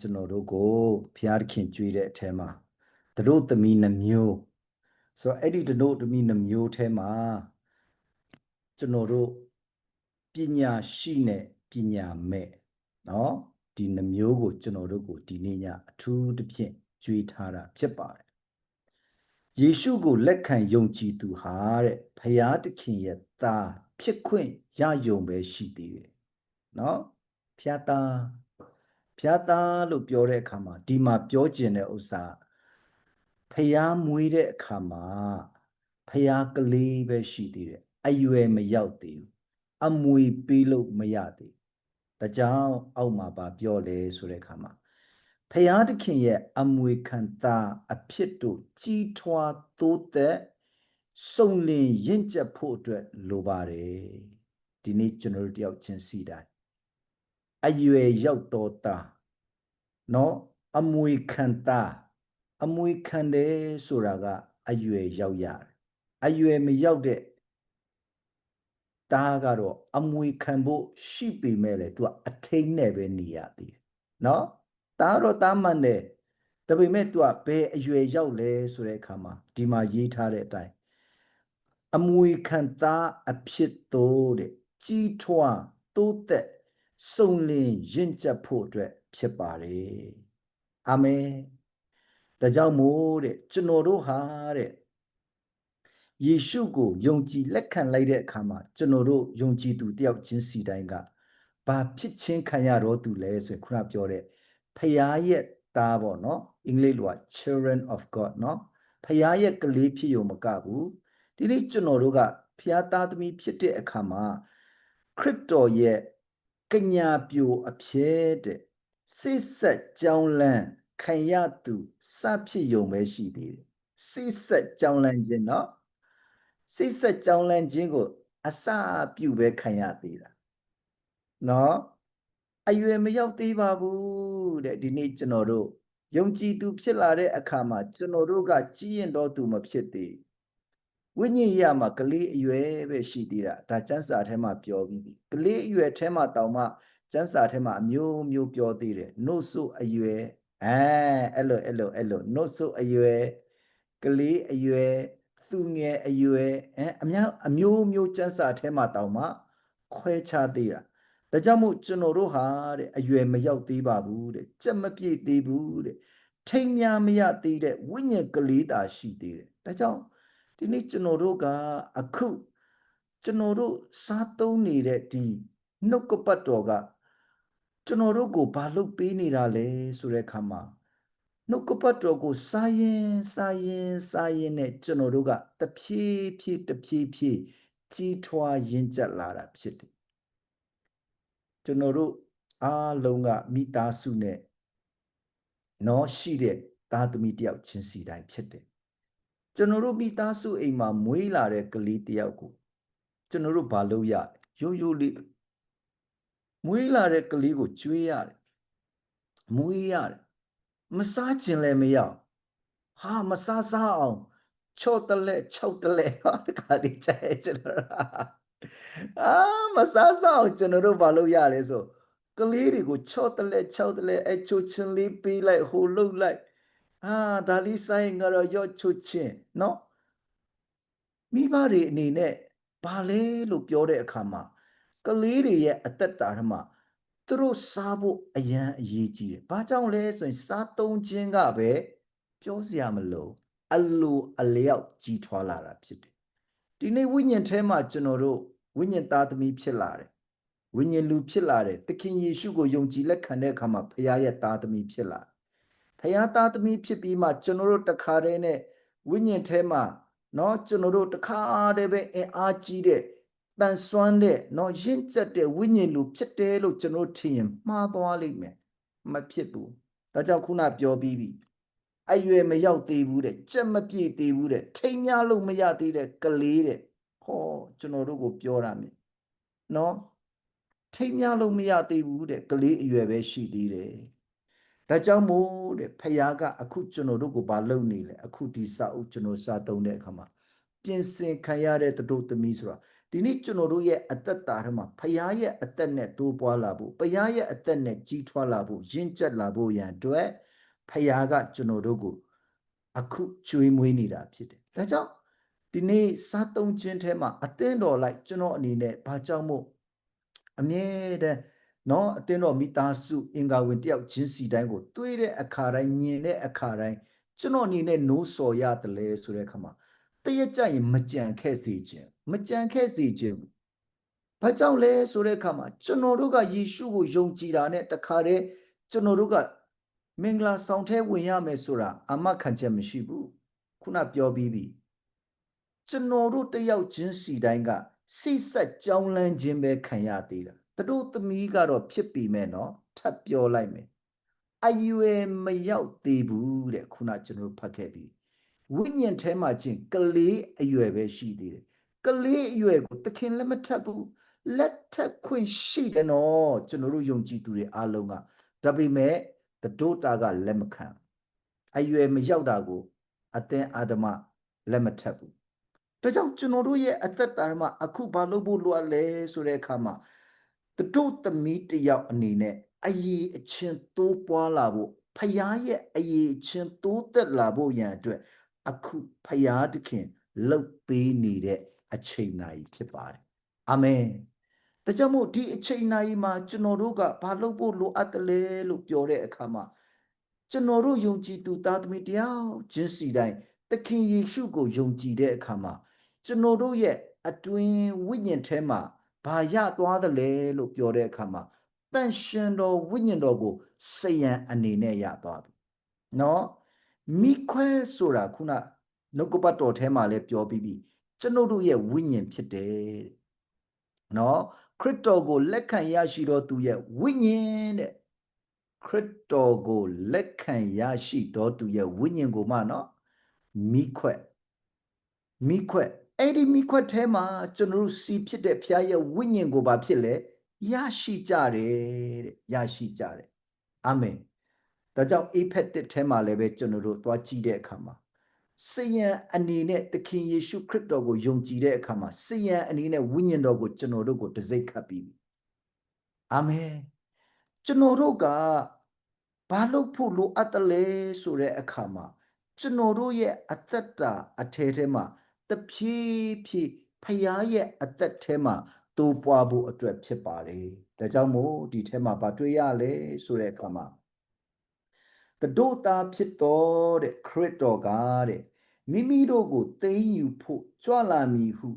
ကျွန်တော်တို့ကိုဘုရားသခင်ကြွေးတဲ့အထဲမှာတို့သမီးနှမျိုးဆိုတော့အဲ့ဒီတို့သမီးနှမျိုးထဲမှာကျွန်တော်တို့ပညာရှိနဲ့ပညာမဲ့เนาะဒီနှမျိုးကိုကျွန်တော်တို့ကိုဒီနေ့ညအထူးသဖြင့်ကြွေးထားတာဖြစ်ပါတယ်ယေရှုကိုလက်ခံယုံကြည်သူဟာတဲ့ဖရာသခင်ရဲ့သားဖြစ်ခွင့်ရယုံပဲရှိသေးတယ်เนาะဖျားသား ဖျားသားလို့ပြောတဲ့အခါမှာဒီမှာပြောကျင်တဲ့ဥစ္စာဖျားမွေးတဲ့အခါမှာဖျားကလေးပဲရှိသေးတယ်အရွယ်မရောက်သေးဘူးအမွေပေးလို့မရသေးဒါကြောင့်အောက်မှာပါပြောလဲဆိုတဲ့အခါမှာဖျားသခင်ရဲ့အမွေခံသားအဖြစ်တို့ကြီးထွားတိုးသက်စုံလင်ရင့်ကျက်ဖို့အတွက်လိုပါတယ်ဒီနေ့ကျွန်တော်တို့တယောက်ချင်းစီတိုင်းအရွယ်ရောက်တော်သား နော်အမွေခံသားအမွေခံတယ်ဆိုတာကအရွယ်ရောက်ရတယ်အရွယ်မရောက်တဲ့တားကတော့အမွေခံဖို့ရှိပေမဲ့လေ तू အထိန်နဲ့ပဲနေရသေးတယ်နော်တားတော့တားမှန်တယ်ဒါပေမဲ့ तू ကဘယ်အရွယ်ရောက်လဲဆိုတဲ့အခါမှာဒီမှာရေးထားတဲ့အတိုင်းအမွေခံသားအဖြစ်တို့တဲ့ကြီးထွားတိုးသက်စုံလင်ရင့်ကျက်ဖို့အတွက်ဖြစ်ပါတယ်အာမင်ဒါကြောင့်မို့တဲ့ကျွန်တော်တို့ဟာတဲ့ယေရှုကိုယုံကြည်လက်ခံလိုက်တဲ့အခါမှာကျွန်တော်တို့ယုံကြည်သူတယောက်ချင်းစီတိုင်းကဘာဖြစ်ချင်းခံရတော့သူလဲဆိုရင်ခုနပြောတဲ့ဖယားရဲ့သားပေါ့နော်အင်္ဂလိပ်လိုက children of god နော်ဖယားရဲ့ကလေးဖြစ်ရုံမကဘူးဒီနေ့ကျွန်တော်တို့ကဖယားသားသမီးဖြစ်တဲ့အခါမှာခရစ်တော်ရဲ့ကညာပြိုအဖြစ်တဲ့ စိတ်ဆက်ကြောင်းလန်းခံရသူစဖြစ်ယုံပဲရှိသေးတယ်စိတ်ဆက်ကြောင်းလန်းခြင်းเนาะစိတ်ဆက်ကြောင်းလန်းခြင်းကိုအစပြုပဲခံရသေးတာเนาะအရွယ်မရောက်သေးပါဘူးတဲ့ဒီနေ့ကျွန်တော်တို့ယုံကြည်သူဖြစ်လာတဲ့အခါမှာကျွန်တော်တို့ကကြီးရင်တော့သူမဖြစ်သေးဝိညာဉ်ရမှာကလေးအရွယ်ပဲရှိသေးတာဒါကျမ်းစာထဲမှာပြောပြီးပြီကလေးအရွယ်ထဲမှာတောင်မှ ကျမ်းစာထဲမှာအမျိုးမျိုးပြောသေးတယ်နှုတ်ဆုအရွယ်အဲအဲ့လိုအဲ့လိုအဲ့လိုနှုတ်ဆုအရွယ်ကလေးအရွယ်သူငယ်အရွယ်အဲအများအမျိုးမျိုးကျမ်းစာထဲမှာတောင်မှခွဲခြားသေးတာဒါကြောင့်မို့ကျွန်တော်တို့ဟာတဲ့အရွယ်မရောက်သေးပါဘူးတဲ့ကြက်မပြည့်သေးဘူးတဲ့ထိမ်များမရသေးတဲ့ဝိညာဉ်ကလေးသာရှိသေးတယ်ဒါကြောင့်ဒီနေ့ကျွန်တော်တို့ကအခုကျွန်တော်တို့စားသုံးနေတဲ့ဒီနှုတ်ကပတ်တော်က ကျွန်တော်တို့ကိုဘာလုပ်ပေးနေတာလဲဆိုတဲ့အခါမှာနှုတ်ကပတ်တော်ကိုစားရင်စားရင်စားရင်နဲ့ကျွန်တော်တို့ကတဖြည်းဖြည်းတဖြည်းဖြည်းကြီးထွားရင့်ကျက်လာတာဖြစ်တယ်ကျွန်တော်တို့အားလုံးကမိသားစုနဲ့နော်ရှိတဲ့သားသမီးတယောက်ချင်းစီတိုင်းဖြစ်တယ်ကျွန်တော်တို့မိသားစုအိမ်မှာမွေးလာတဲ့ကလေးတယောက်ကိုကျွန်တော်တို့ဘာလုပ်ရရိုးရိုးလေး မွေးလာတဲ့ကလေးကိုကျွေးရတယ်မွေးရတယ်မစားခြင်းလည်းမရဟာမစားစားအောင်ချော့တလဲ၆တလဲဟာတခါဒီကျဲကျွန်တော်အာမစားစားအောင်ကျွန်တော်တို့ဘာလုပ်ရလဲဆိုကလေးတွေကိုချော့တလဲ၆တလဲအချိုချင်းလေးပေးလိုက်ဟိုလှုပ်လိုက်အာဒါလေးဆိုင်ငါတော့ရော့ချိုချင်းနော်မိဘတွေအနေနဲ့ဘာလဲလို့ပြောတဲ့အခါမှာ ကလေးတွေရဲ့အသက်တာထမှာသူတို့စားဖို့အရန်အရေးကြီးတယ်။ဘာကြောင့်လဲဆိုရင်စားသုံးခြင်းကပဲပြောစရာမလိုအလိုအလျောက်ကြီးထွားလာတာဖြစ်တယ်။ဒီနေ့ဝိညာဉ်ထဲမှာကျွန်တော်တို့ဝိညာဉ်သားသမီးဖြစ်လာတယ်။ဝိညာဉ်လူဖြစ်လာတယ်။သခင်ယေရှုကိုယုံကြည်လက်ခံတဲ့အခါမှာဖခင်ရဲ့သားသမီးဖြစ်လာတယ်။ဖခင်သားသမီးဖြစ်ပြီးမှကျွန်တော်တို့တခါတည်းနဲ့ဝိညာဉ်ထဲမှာเนาะကျွန်တော်တို့တခါတည်းပဲအင်အားကြီးတဲ့ တန်ဆွမ်းတဲ့နော်ရင့်ကျက်တဲ့ဝိညာဉ်လူဖြစ်တယ်လို့ကျွန်တော်ထင်ရင်မှားသွားလိမ့်မယ်မဖြစ်ဘူးဒါကြောင့်ခုနပြောပြီးပြီအရွယ်မရောက်သေးဘူးတဲ့ကြက်မပြည့်သေးဘူးတဲ့ထိမ်းများလို့မရသေးတဲ့ကလေးတဲ့ဟောကျွန်တော်တို့ကိုပြောရမယ်နော်ထိမ်းများလို့မရသေးဘူးတဲ့ကလေးအရွယ်ပဲရှိသေးတယ်ဒါကြောင့်မို့တဲ့ဖခင်ကအခုကျွန်တော်တို့ကိုဘာလုပ်နေလဲအခုဒီစာအုပ်ကျွန်တော်စာသုံးတဲ့အခါမှာပြင်ဆင်ခံရတဲ့တို့သမီးဆိုတာ ဒီနေ့ကျွန်တော်တို့ရဲ့အသက်တာထဲမှာဖခင်ရဲ့အသက်နဲ့တိုးပွားလာဖို့ဖခင်ရဲ့အသက်နဲ့ကြီးထွားလာဖို့ရင့်ကျက်လာဖို့ရန်အတွက်ဖခင်ကကျွန်တော်တို့ကိုအခုကျွေးမွေးနေတာဖြစ်တယ်ဒါကြောင့်ဒီနေ့စားသုံးခြင်းထဲမှာအသင်းတော်လိုက်ကျွန်တော်အနေနဲ့ဘာကြောင့်မို့အမြဲတမ်းနော်အသင်းတော်မိသားစုအင်္ဂါဝင်တယောက်ချင်းစီတိုင်းကိုတွေးတဲ့အခါတိုင်းညင်တဲ့အခါတိုင်းကျွန်တော်အနေနဲ့နိုးစော်ရတယ်လဲဆိုတဲ့အခါမှာတရက်ကြရင်မကြံခဲ့စေခြင်း မကြံခဲ့စေခြင်းဘာကြောင့်လဲဆိုတဲ့အခါမှာကျွန်တော်တို့ကယေရှုကိုယုံကြည်တာနဲ့တခါတည်းကျွန်တော်တို့ကမင်္ဂလာဆောင်ထဲဝင်ရမယ်ဆိုတာအမခံချက်မရှိဘူးခုနပြောပြီးပြီကျွန်တော်တို့တယောက်ချင်းစီတိုင်းကစိတ်ဆက်ကြောင်းလန်းခြင်းပဲခံရသေးတာသူတို့သမီးကတော့ဖြစ်ပြီမဲ့နော်ထပ်ပြောလိုက်မယ်အရွယ်မရောက်သေးဘူးတဲ့ခုနကျွန်တော်ဖတ်ခဲ့ပြီဝိညာဉ်ထဲမှာချင်းကလေးအရွယ်ပဲရှိသေးတယ် ကလေးအရွယ်ကိုသခင်လက်မထပ်ဘူးလက်ထပ်ခွင့်ရှိတယ်နော်ကျွန်တော်တို့ယုံကြည်သူတွေအားလုံးကဒါပေမဲ့တဒိုတာကလက်မခံအရွယ်မရောက်တာကိုအသင်အာဓမလက်မထပ်ဘူးဒါကြောင့်ကျွန်တော်တို့ရဲ့အသက်တာမှာအခုဘာလုပ်ဖို့လိုအပ်လဲဆိုတဲ့အခါမှာတတို့သမီးတယောက်အနေနဲ့အရေးအချင်းတိုးပွားလာဖို့ဖယားရဲ့အရေးအချင်းတိုးတက်လာဖို့ရန်အတွက်အခုဖယားသခင်လှုပ်ပေးနေတဲ့ အချိန်နိုင်ဖြစ်ပါတယ်အာမင်ဒါကြောင့်မို့ဒီအချိန်နိုင်မှာကျွန်တော်တို့ကဘာလုပ်ဖို့လိုအပ်တယ်လဲလို့ပြောတဲ့အခါမှာကျွန်တော်တို့ယုံကြည်သူသားသမီးတယောက်ချင်းစီတိုင်းသခင်ယေရှုကိုယုံကြည်တဲ့အခါမှာကျွန်တော်တို့ရဲ့အတွင်ဝိညာဉ်ထဲမှာဘာရသွားသလဲလို့ပြောတဲ့အခါမှာတန်ရှင်တော်ဝိညာဉ်တော်ကိုစေယံအနေနဲ့ရသွားပြီနော်မိခွဲဆိုတာခုနနှုတ်ကပတ်တော်ထဲမှာလည်းပြောပြီးပြီ ကျွန်တော်တို့ရဲ့ဝိညာဉ်ဖြစ်တယ်နော်ခရစ်တော်ကိုလက်ခံရရှိတော်သူရဲ့ဝိညာဉ်တဲ့ခရစ်တော်ကိုလက်ခံရရှိတော်သူရဲ့ဝိညာဉ်ကိုမှနော်မိခွက်မိခွက်အဲ့ဒီမိခွက်ထဲမှာကျွန်တော်တို့စီဖြစ်တဲ့ဖခင်ရဲ့ဝိညာဉ်ကိုဘာဖြစ်လဲရရှိကြတယ်တဲ့ရရှိကြတယ်အာမင်ဒါကြောင့်အေဖက်တစ်ထဲမှာလည်းပဲကျွန်တော်တို့သွားကြည့်တဲ့အခါမှာ စေယံအနေနဲ့သခင်ယေရှုခရစ်တော်ကိုယုံကြည်တဲ့အခါမှာစေယံအနေနဲ့ဝိညာဉ်တော်ကိုကျွန်တော်တို့ကိုတစိ့ခတ်ပြီးပြီအာမင်ကျွန်တော်တို့ကဘာလို့ဖို့လိုအပ်တယ်လဲဆိုတဲ့အခါမှာကျွန်တော်တို့ရဲ့အသက်တာအထဲထဲမှာတဖြည်းဖြည်းဖျားရဲ့အသက်ထဲမှာတိုးပွားဖို့အတွက်ဖြစ်ပါတယ်ဒါကြောင့်မို့ဒီထဲမှာဗာတွေ့ရလဲဆိုတဲ့အခါမှာ တတို့သားဖြစ်တော်တဲ့ခရစ်တော်ကတဲ့မိမိတို့ကိုသိမ်းယူဖို့ကြွလာမည်ဟု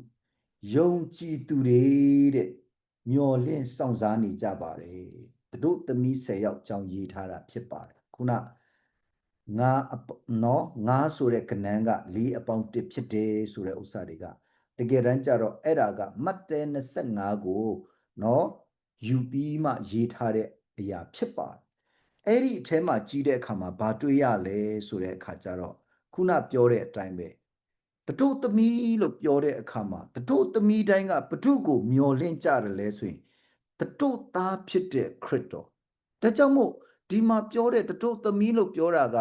ယုံကြည်သူတွေတဲ့မျော်လင့်စောင့်စားနေကြပါတယ်တတို့သမီး၁၀ယောက်ကြောင်းရေးထားတာဖြစ်ပါတယ်ခုနငါနော်ငါဆိုတဲ့ကဏ္ဍကလေးအပေါင်းတစ်ဖြစ်တယ်ဆိုတဲ့ဥစ္စာတွေကတကယ်တမ်းကျတော့အဲ့ဒါကမတ်တဲ25ကိုနော်ယူပြီးမှရေးထားတဲ့အရာဖြစ်ပါတယ် အဲ့ဒီအထဲမှာကြီးတဲ့အခါမှာဘာတွေ့ရလဲဆိုတဲ့အခါကျတော့ခုနပြောတဲ့အတိုင်းပဲတတို့သမီးလို့ပြောတဲ့အခါမှာတတို့သမီးတိုင်းကဘု து ကိုမျောလင့်ကြတယ်လဲဆိုရင်တတို့သားဖြစ်တဲ့ခရစ်တော်ဒါကြောင့်မို့ဒီမှာပြောတဲ့တတို့သမီးလို့ပြောတာက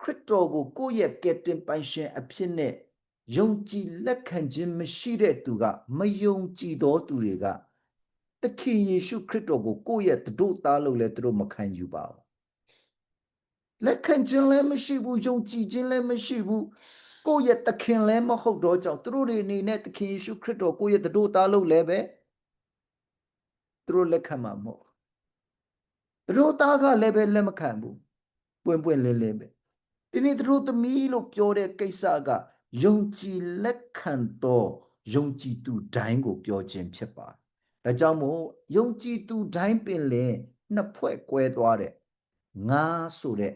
ခရစ်တော်ကိုကိုယ့်ရဲ့ကယ်တင်ပိုင်ရှင်အဖြစ်နဲ့ယုံကြည်လက်ခံခြင်းမရှိတဲ့သူကမယုံကြည်သောသူတွေက သခင်ယေရှုခရစ်တော်ကိုကိုယ့်ရဲ့တတို့သားလို့လည်းသူတို့မခံယူပါဘူးလက်ခံခြင်းလည်းမရှိဘူးယုံကြည်ခြင်းလည်းမရှိဘူးကိုယ့်ရဲ့သခင်လည်းမဟုတ်တော့ကြောင့်သူတို့တွေအနေနဲ့သခင်ယေရှုခရစ်တော်ကိုယ့်ရဲ့တတို့သားလို့လည်းပဲသူတို့လက်ခံမှာမဟုတ်တတို့သားကလည်းပဲလက်မခံဘူးပွင့်ပွင့်လင်းလင်းပဲဒီနေ့သူတို့သမီးလို့ပြောတဲ့ကိစ္စကယုံကြည်လက်ခံသောယုံကြည်သူတိုင်းကိုပြောခြင်းဖြစ်ပါတယ်။ ဒါကြောင့်မို့ယုံကြည်သူတိုင်းပင်လင်နှစ်ဖွဲ့ကွဲသွားတဲ့ငါဆိုတဲ့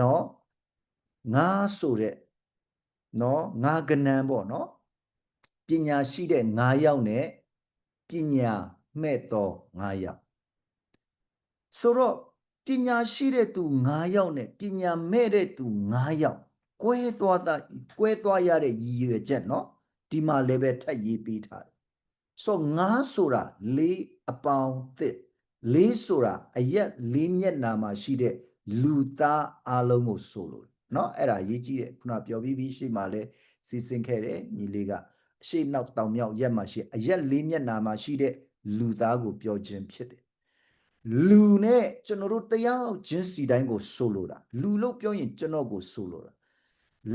နော်ငါဆိုတဲ့နော်ငါကနံပေါ့နော်ပညာရှိတဲ့ငါယောက်နဲ့ပညာမဲ့သောငါယောက်ဆိုတော့ပညာရှိတဲ့သူငါယောက်နဲ့ပညာမဲ့တဲ့သူငါယောက်ကွဲသွားတာကွဲသွားရတဲ့ရည်ရွယ်ချက်နော်ဒီမှာလည်းပဲထပ်ရေးပေးထားတယ် ဆို9ဆိုတာလေးအပေါင်းသစ်လေးဆိုတာအရက်လေးမျက်နာမှာရှိတဲ့လူသားအလုံးကိုဆိုလို့เนาะအဲ့ဒါရေးကြည့်တယ်ခုနပြောပြီးပြီးရှိမှလဲစီစဉ်ခဲ့တယ်ညီလေးက အရှိနောက်တောင်မြောက်ရက်မှာရှိအရက်လေးမျက်နာမှာရှိတဲ့လူသားကိုပြောခြင်းဖြစ်တယ်လူနဲ့ကျွန်တော်တို့တရားချင်းစီတိုင်းကိုဆိုလိုတာလူလို့ပြောရင်ကျွန်တော်ကိုဆိုလိုတာ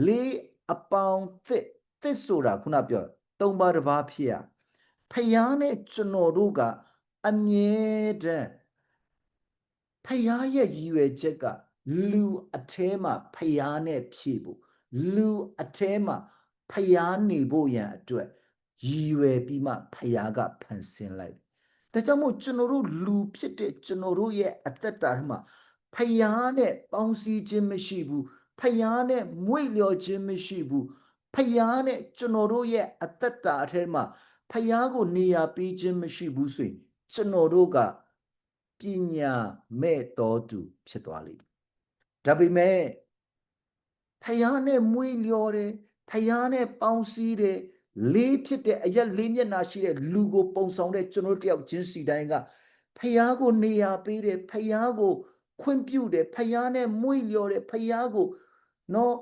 လေးအပေါင်းသစ်သစ်ဆိုတာခုနပြောသုံးပါးတစ်ပါးဖြစ်ရ ဖယားနဲ့ကျွန်တော်တို့ကအမြဲတမ်းဖယားရဲ့ရည်ရွယ်ချက်ကလူအแทမှာဖယားနဲ့ဖြည့်ဖို့လူအแทမှာဖယားနေဖို့ရန်အတွက်ရည်ရွယ်ပြီးမှဖယားကဖန်ဆင်းလိုက်တယ်ဒါကြောင့်မို့ကျွန်တော်တို့လူဖြစ်တဲ့ကျွန်တော်တို့ရဲ့အသက်တာထဲမှာဖယားနဲ့ပေါင်းစည်းခြင်းမရှိဘူးဖယားနဲ့မွေ့လျော်ခြင်းမရှိဘူးဖယားနဲ့ကျွန်တော်တို့ရဲ့အသက်တာအထဲမှာ ဖယားကိုနေရာပေးခြင်းမရှိဘူးဆိုရင်ကျွန်တော်တို့ကပညာမဲ့တော်သူဖြစ်သွားလိမ့်မယ်ဒါပေမဲ့ဖယားနဲ့မွေ့လျော်တယ်ဖယားနဲ့ပေါင်းစည်းတယ်လေးဖြစ်တဲ့အရက်လေးမျက်နှာရှိတဲ့လူကိုပုံဆောင်တဲ့ကျွန်တော်တို့တယောက်ချင်းစီတိုင်းကဖယားကိုနေရာပေးတယ်ဖယားကိုခွင့်ပြုတယ်ဖယားနဲ့မွေ့လျော်တယ်ဖယားကိုနော်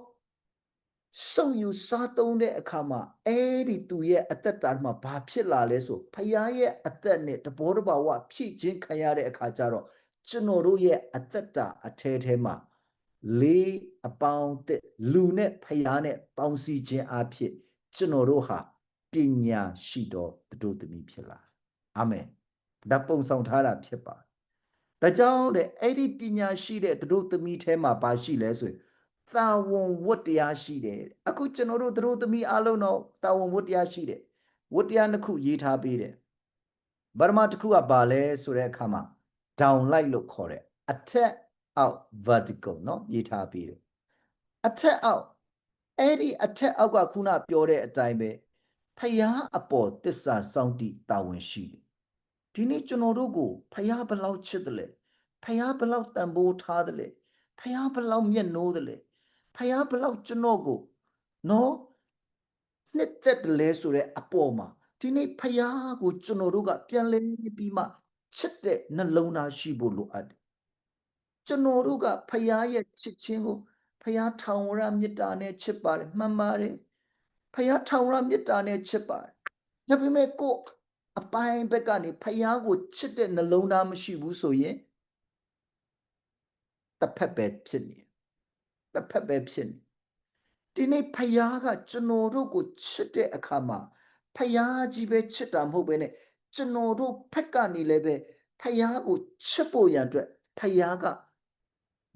စုံယူစားသုံးတဲ့အခါမှာအဲ့ဒီသူရဲ့အသက်တာမှာဘာဖြစ်လာလဲဆိုဖယားရဲ့အသက်နဲ့တဘောတဘာဝဖြည့်ခြင်းခံရတဲ့အခါကျတော့ကျွန်တော်တို့ရဲ့အသက်တာအထဲထဲမှာလေးအပေါင်းတဲ့လူနဲ့ဖယားနဲ့ပေါင်းစည်းခြင်းအဖြစ်ကျွန်တော်တို့ဟာပညာရှိတော်သူတို့သမီးဖြစ်လာအာမင်ဒါပုံဆောင်ထားတာဖြစ်ပါဒါကြောင့်တဲ့အဲ့ဒီပညာရှိတဲ့သူတို့သမီးထဲမှာပါရှိလဲဆိုရင် တာဝန်ဝတ်တရားရှိတယ်အခုကျွန်တော်တို့သူတို့သမီးအလုံးတော့တာဝန်ဝတ်တရားရှိတယ်ဝတ်တရားနှစ်ခုရေးထားပေးတယ်ဗရမတစ်ခုကဘာလဲဆိုတဲ့အခါမှာ down light လို့ခေါ်တယ်အထက်အောက် vertical เนาะရေးထားပေးတယ်အထက်အောက်အဲ့ဒီအထက်အောက်ကခုနပြောတဲ့အတိုင်းပဲဖယားအပေါ်တစ္ဆာစောင့်တည်တာဝန်ရှိတယ်ဒီနေ့ကျွန်တော်တို့ကိုဖယားဘယ်လောက်ချစ်တယ်လဲဖယားဘယ်လောက်တန်ဖိုးထားတယ်လဲဖယားဘယ်လောက်မျက်နှိုးတယ်လဲ ဖယားဘယ်လောက်ကျွန်တော်ကိုနော်နှစ်သက်တယ်လဲဆိုတဲ့အပေါ်မှာဒီနေ့ဖယားကိုကျွန်တော်တို့ကပြန်လဲပြီးမှချစ်တဲ့နှလုံးသားရှိဖို့လိုအပ်တယ်ကျွန်တော်တို့ကဖယားရဲ့ချစ်ခြင်းကိုဖယားထောင်ဝရမေတ္တာနဲ့ချစ်ပါတယ်မှန်ပါတယ်ဖယားထောင်ဝရမေတ္တာနဲ့ချစ်ပါတယ်ဒါပေမဲ့ကိုယ်အပိုင်းဘက်ကနေဖယားကိုချစ်တဲ့နှလုံးသားမရှိဘူးဆိုရင်တစ်ဖက်ပဲဖြစ်နေ တစ်ဖက်ပဲဖြစ်နေဒီနေ့ဖယားကကျွန်တော်တို့ကိုချစ်တဲ့အခါမှာဖယားကြီးပဲချစ်တာမဟုတ်ပဲねကျွန်တော်တို့ဖက်ကနေလည်းပဲဖယားကိုချစ်ဖို့ရန်အတွက်ဖယားက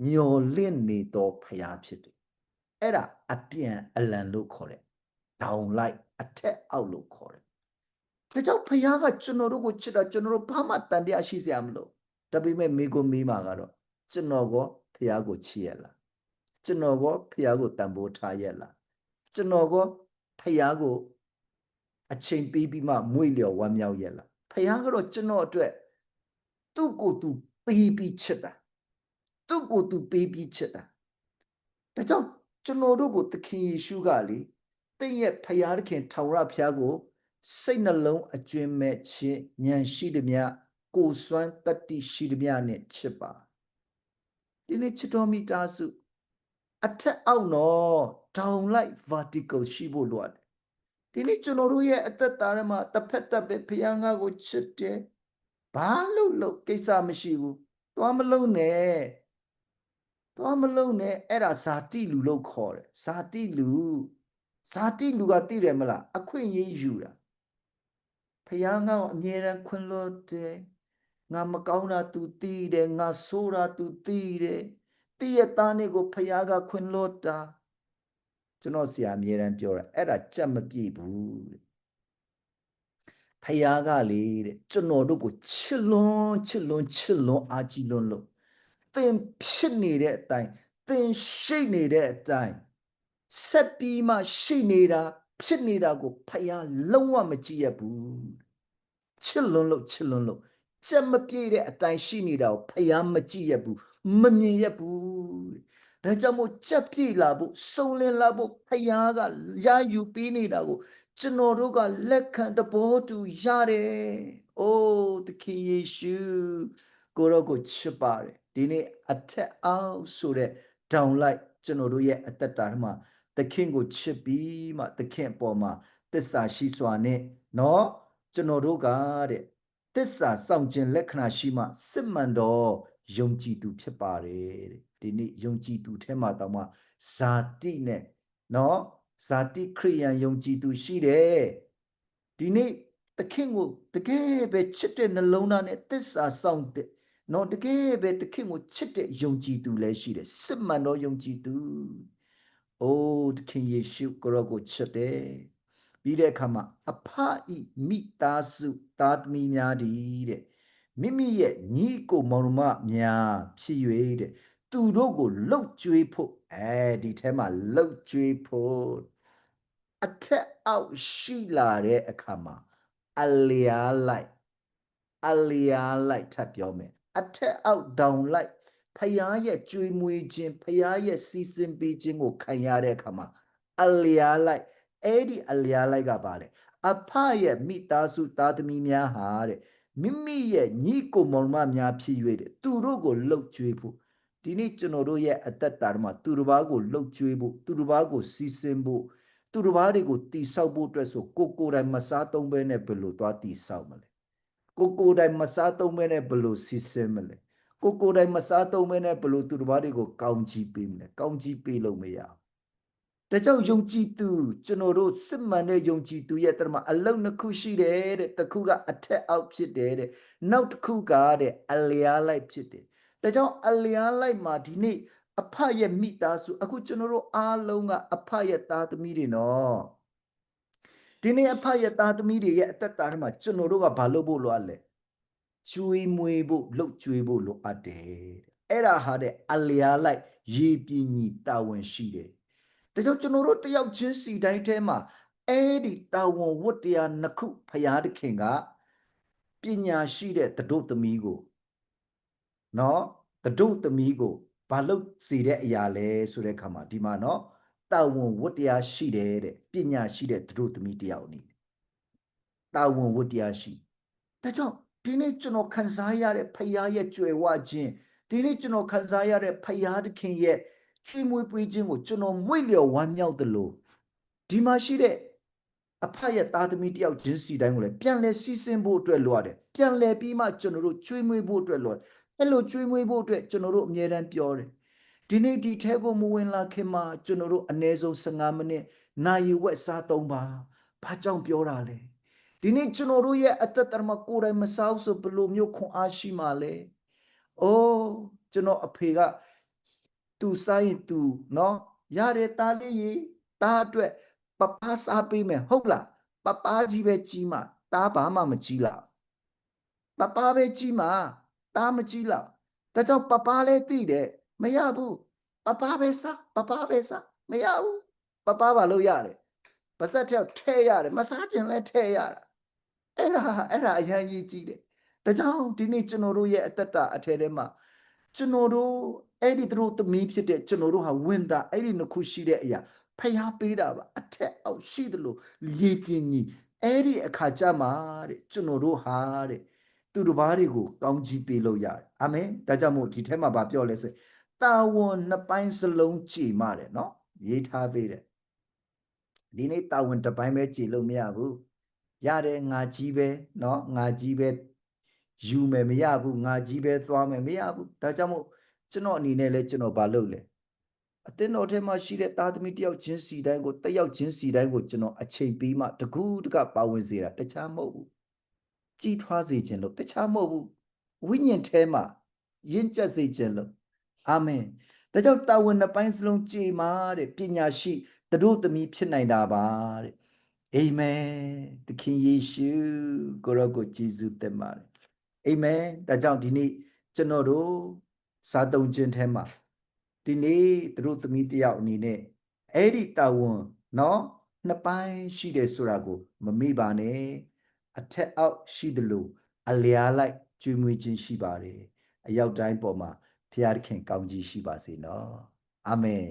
မျော်လင့်နေတော့ဖယားဖြစ်တယ်အဲ့ဒါအပြန်အလံလို့ခေါ်တယ် down light အထက်အောက်လို့ခေါ်တယ်ဒါကြောင့်ဖယားကကျွန်တော်တို့ကိုချစ်တာကျွန်တော်တို့ဘာမှတန်တရားရှိစရာမလိုဒါပေမဲ့မိကိုမိမာကတော့ကျွန်တော်ကဖယားကိုချစ်ရလား ကျွန်တော်ကဖယားကိုတန်ဖိုးထားရလားကျွန်တော်ကဖယားကိုအချိန်ပေးပြီးမှမွေ့လျော်ဝမ်းမြောက်ရလားဖယားကတော့ကျွန်တော်အတွက်သူ့ကိုယ်သူပေးပြီးချစ်တာသူ့ကိုယ်သူပေးပြီးချစ်တာဒါကြောင့်ကျွန်တော်တို့ကိုသခင်ယေရှုကလေတင့်ရဲ့ဖယားသခင်ထောင်ရဖယားကို စိတ်နှလုံးအကျွင်းမဲ့ခြင်းဉာဏ်ရှိသည်မြကိုယ်စွမ်းတတ္တိရှိသည်မြနဲ့ချစ်ပါဒီနေ့ချစ်တော်မိသားစု အထက်အောက်နော် down like vertical ရှိဖို့လိုတယ်ဒီနေ့ကျွန်တော်တို့ရဲ့အသက်တာထဲမှာတစ်ဖက်တစ်ဖက်ဖယားငါကိုချစ်တယ်ဘာလို့လို့ကိစ္စမရှိဘူးသွားမလုံးနဲ့သွားမလုံးနဲ့အဲ့ဒါဇာတိလူလို့ခေါ်တယ်ဇာတိလူဇာတိလူကသိတယ်မလားအခွင့်အရေးယူတာဖယားငါ့ကိုအမြဲတမ်းခွင့်လွှတ်တယ်ငါမကောင်းတာ तू သိတယ်ငါဆိုးတာ तू သိတယ် တည့်ရသားနေကိုဖယားကခွင့်လွှတ်တာကျွန်တော်ဆရာအမြဲတမ်းပြောတာအဲ့ဒါကြက်မပြည့်ဘူးတဲ့ဖယားကလေတဲ့ကျွန်တော်တို့ကိုချစ်လွန်းချစ်လွန်းချစ်လွန်းအားကြီးလွန်းလို့သင်ဖြစ်နေတဲ့အတိုင်းသင်ရှိနေတဲ့အတိုင်းဆက်ပြီးမှရှိနေတာဖြစ်နေတာကိုဖယားလုံးဝမကြည့်ရဘူးချစ်လွန်းလို့ချစ်လွန်းလို့ ကြက်မပြေတဲ့အတိုင်းရှိနေတာကိုဖယားမကြည့်ရဘူးမမြင်ရဘူးဒါကြောင့်မို့ကြက်ပြေလာဖို့စုံလင်လာဖို့ဖယားကရာယူပေးနေတာကိုကျွန်တော်တို့ကလက်ခံတဘောတူရတယ်။အိုးသခင်ယေရှုကိုရောကိုချစ်ပါတယ်ဒီနေ့အထက်အောင်ဆိုတဲ့ down light ကျွန်တော်တို့ရဲ့အသက်တာမှာသခင်ကိုချစ်ပြီးမှသခင်အပေါ်မှာသစ္စာရှိစွာနဲ့နော်ကျွန်တော်တို့ကတဲ့ သစ္စာစောင့်ခြင်းလက္ခဏာရှိမှစစ်မှန်တော့ယုံကြည်သူဖြစ်ပါတယ်တဲ့ဒီနေ့ယုံကြည်သူထဲမှာတောင်မှဇာတိနဲ့နော်ဇာတိခရိယန်ယုံကြည်သူရှိတယ်ဒီနေ့သခင်ကိုတကယ်ပဲချစ်တဲ့နှလုံးသားနဲ့သစ္စာစောင့်တဲ့နော်တကယ်ပဲသခင်ကိုချစ်တဲ့ယုံကြည်သူလည်းရှိတယ်စစ်မှန်တော့ယုံကြည်သူအိုးသခင်ယေရှုကိုရောကိုချစ်တယ် ပြီးတဲ့အခါမှာအဖဤမိသားစုသားသမီးများဒီတဲ့မိမိရဲ့ညီကိုမောင်မများဖြစ်၍တဲ့သူတို့ကိုလှုပ်ကြွေးဖို့အဲဒီထဲမှာလှုပ်ကြွေးဖို့အထက်အောက်ရှိလာတဲ့အခါမှာအလျားလိုက်အလျားလိုက်ထပ်ပြောမယ်အထက်အောက်ဒေါင်လိုက်ဖယားရဲ့ကြွေးမွေးခြင်းဖယားရဲ့စီစဉ်ပေးခြင်းကိုခံရတဲ့အခါမှာအလျားလိုက် အဲ့ဒီအလျားလိုက်ကပါလေအဖရဲ့မိသားစုသားသမီးများဟာတဲ့မိမိရဲ့ညီကိုမောင်မများဖြစ်၍တဲ့သူတို့ကိုလှုပ်ကြွေးဖို့ဒီနေ့ကျွန်တော်တို့ရဲ့အသက်တာမှာသူတစ်ပါးကိုလှုပ်ကြွေးဖို့သူတစ်ပါးကိုစီစဉ်ဖို့သူတစ်ပါးတွေကိုတိဆောက်ဖို့အတွက်ဆိုကိုကိုယ်တိုင်မစားသုံးဘဲနဲ့ဘယ်လိုသွားတိဆောက်မလဲကိုကိုယ်တိုင်မစားသုံးဘဲနဲ့ဘယ်လိုစီစဉ်မလဲကိုကိုယ်တိုင်မစားသုံးဘဲနဲ့ဘယ်လိုသူတစ်ပါးတွေကိုကောင်းချီးပေးမလဲကောင်းချီးပေးလို့မရဘူး ဒါကြောင့်ယုံကြည်သူကျွန်တော်တို့စစ်မှန်တဲ့ယုံကြည်သူရဲ့တရမအလုံးနှစ်ခုရှိတယ်တဲ့တစ်ခုကအထက်အောက်ဖြစ်တယ်တဲ့နောက်တစ်ခုကတဲ့အလျားလိုက်ဖြစ်တယ်ဒါကြောင့်အလျားလိုက်မှာဒီနေ့အဖရဲ့မိသားစုအခုကျွန်တော်တို့အားလုံးကအဖရဲ့သားသမီးတွေနော်ဒီနေ့အဖရဲ့သားသမီးတွေရဲ့အသက်တာထဲမှာကျွန်တော်တို့ကဘာလုပ်ဖို့လိုအပ်လဲကျွေးမွေးဖို့လှုပ်ကျွေးဖို့လိုအပ်တယ်တဲ့အဲ့ဒါဟာတဲ့အလျားလိုက်ရေပြင်းကြီးတာဝန်ရှိတယ် ဒါကြောင့်ကျွန်တော်တို့တယောက်ချင်းစီတိုင်းထဲမှာအဲ့ဒီတာဝန်ဝတ္တရားနှစ်ခုဖရာသခင်ကပညာရှိတဲ့တတို့သမီးကိုနော်တတို့သမီးကိုဘာလို့စီတဲ့အရာလဲဆိုတဲ့အခါမှာဒီမှာနော်တာဝန်ဝတ္တရားရှိတယ်တဲ့ပညာရှိတဲ့တတို့သမီးတယောက်အနေနဲ့တာဝန်ဝတ္တရားရှိဒါကြောင့်ဒီနေ့ကျွန်တော်ခံစားရတဲ့ဖရာရဲ့ကြွယ်ဝခြင်းဒီနေ့ကျွန်တော်ခံစားရတဲ့ဖရာသခင်ရဲ့ ချွေးမွေးပေးခြင်းကိုကျွန်တော်မွေ့လျော်ဝမ်းမြောက်တယ်လို့ဒီမှာရှိတဲ့အဖရဲ့သားသမီးတယောက်ချင်းစီတိုင်းကိုလည်းပြန်လဲစီစဉ်ဖို့အတွက်လိုရတယ်ပြန်လဲပြီးမှကျွန်တော်တို့ကျွေးမွေးဖို့အတွက်လိုတယ်အဲ့လိုကျွေးမွေးဖို့အတွက်ကျွန်တော်တို့အမြဲတမ်းပြောတယ်ဒီနေ့ဒီထဲကိုမဝင်လာခင်မှာကျွန်တော်တို့အနည်းဆုံး15မိနစ်နာရီဝက်စားသုံးပါဘာကြောင့်ပြောတာလဲဒီနေ့ကျွန်တော်တို့ရဲ့အသက်တာမှာကိုယ်တိုင်မစားဘူးဆိုဘယ်လိုမျိုးခွန်အားရှိမှာလဲအိုးကျွန်တော်အဖေက သူစားရင်သူနော်ရတယ်သားလေးရေသားအတွက်ပပစားပေးမယ်ဟုတ်လားပပကြီးပဲကြီးမှသားဘာမှမကြီးလားပပပဲကြီးမှသားမကြီးလားဒါကြောင့်ပပလည်းသိတယ်မရဘူးပပပဲစားပပပဲစားမရဘူးပပဘာလို့ရတယ်ပါစက်ထဲထဲရတယ်မစားခြင်းလည်းထဲရတာအဲ့ဒါအဲ့ဒါအရင်ကြီးကြီးတယ်ဒါကြောင့်ဒီနေ့ကျွန်တော်တို့ရဲ့အသက်တာအထဲထဲမှာ ကျွန်တော်တို့အဲ့ဒီသူတို့သမီးဖြစ်တဲ့ကျွန်တော်တို့ဟာဝင်တာအဲ့ဒီနှစ်ခုရှိတဲ့အရာဖျားပေးတာပါအထက်အောက်ရှိသလိုလေပြင်းကြီးအဲ့ဒီအခါကြမှာတဲ့ကျွန်တော်တို့ဟာတဲ့သူတစ်ပါးတွေကိုကောင်းချီးပေးလို့ရတယ်အာမင်ဒါကြောင့်မို့ဒီထဲမှာဗာပြောလဲဆိုရင်တာဝန်နှစ်ပိုင်းစလုံးကြည်မာတယ်နော်ရေးထားပေးတယ်ဒီနေ့တာဝန်တစ်ပိုင်းပဲကြည်လို့မရဘူးရတယ်ငါကြီးပဲနော်ငါကြီးပဲ ယူမယ်မရဘူးငါကြီးပဲသွားမယ်မရဘူးဒါကြောင့်မို့ကျွန်တော်အနေနဲ့လဲကျွန်တော်ဘာလုပ်လဲအသင်းတော်ထဲမှာရှိတဲ့သားသမီးတယောက်ချင်းစီတိုင်းကိုတယောက်ချင်းစီတိုင်းကိုကျွန်တော်အချိန်ပေးမှတကူးတကပါဝင်စေတာတခြားမဟုတ်ဘူးကြီးထွားစေခြင်းလို့တခြားမဟုတ်ဘူးဝိညာဉ်ထဲမှာရင့်ကျက်စေခြင်းလို့အာမင်ဒါကြောင့်တာဝန်နှစ်ပိုင်းစလုံးကြည်မာတဲ့ပညာရှိသူတို့သမီးဖြစ်နိုင်တာပါတဲ့အာမင်သခင်ယေရှုကိုရောကိုယေရှုတင်ပါတယ် အာမင်ဒါကြောင့်ဒီနေ့ကျွန်တော်တို့စားသုံးခြင်းထဲမှာဒီနေ့သူတို့သမီးတယောက်အနေနဲ့အဲ့ဒီတာဝန်နော်နှစ်ပိုင်းရှိတယ်ဆိုတာကိုမမေ့ပါနဲ့အထက်အောက်ရှိတယ်လို့အလျားလိုက်ကျွေးမွေးခြင်းရှိပါတယ်အရောက်တိုင်းပေါ်မှာဖျားသခင်ကောင်းကြီးရှိပါစေနော်အာမင်